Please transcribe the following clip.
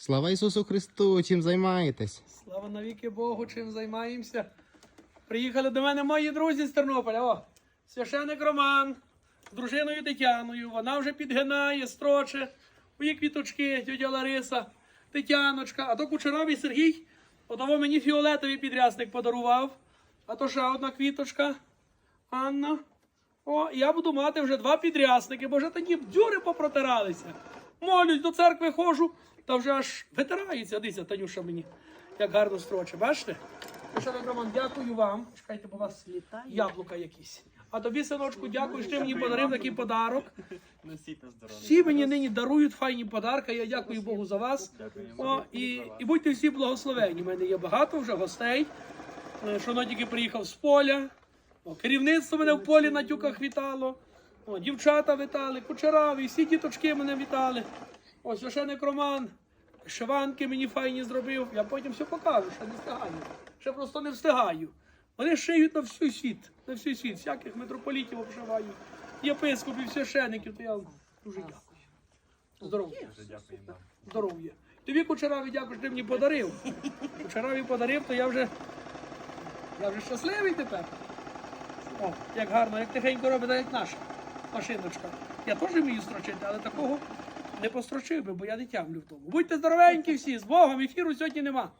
Слава Ісусу Христу! Чим займаєтесь? Слава навіки Богу, чим займаємося. Приїхали до мене мої друзі з Тернополя. О, священик Роман з дружиною Тетяною. Вона вже підгинає, строче. Мої квіточки, тетя Лариса, Тетяночка. А то кучеровий Сергій. Отого мені фіолетовий підрясник подарував. А то ще одна квіточка. Анна. О, я буду мати вже два підрясники, бо вже такі бдюри попротиралися. Молюсь, до церкви ходжу, та вже аж витирається. Дивіться, Танюша мені, як гарно строче. Бачите? Священик Роман, дякую вам. Чекайте, бо у вас яблука якісь. А тобі, синочку, дякую, що ти мені подарив такий подарок. Носіть на здоров'я. Всі мені нині дарують файні подарки. Я дякую Богу за вас. О, і, і будьте всі благословені. У мене є багато вже гостей. Е, Що тільки приїхав з поля. О, керівництво мене в полі на тюках вітало. О, дівчата вітали, кучераві, всі діточки мене вітали. О, священик Роман, шиванки мені файні зробив. Я потім все покажу, ще не встигаю. Ще просто не встигаю. Вони шиють на всю світ, на всю світ, всяких митрополітів обшивають, єпископів, священиків, то я дуже дякую. Здоров'я. Здоров'я. Тобі кучераві дякую, що ти мені подарив. Кучераві подарив, то я вже, я вже щасливий тепер. О, як гарно, як тихенько робить, як наша машиночка. Я теж вмію строчити, але такого не построчив би, бо я не тямлю в тому. Будьте здоровенькі всі, з Богом, ефіру сьогодні нема.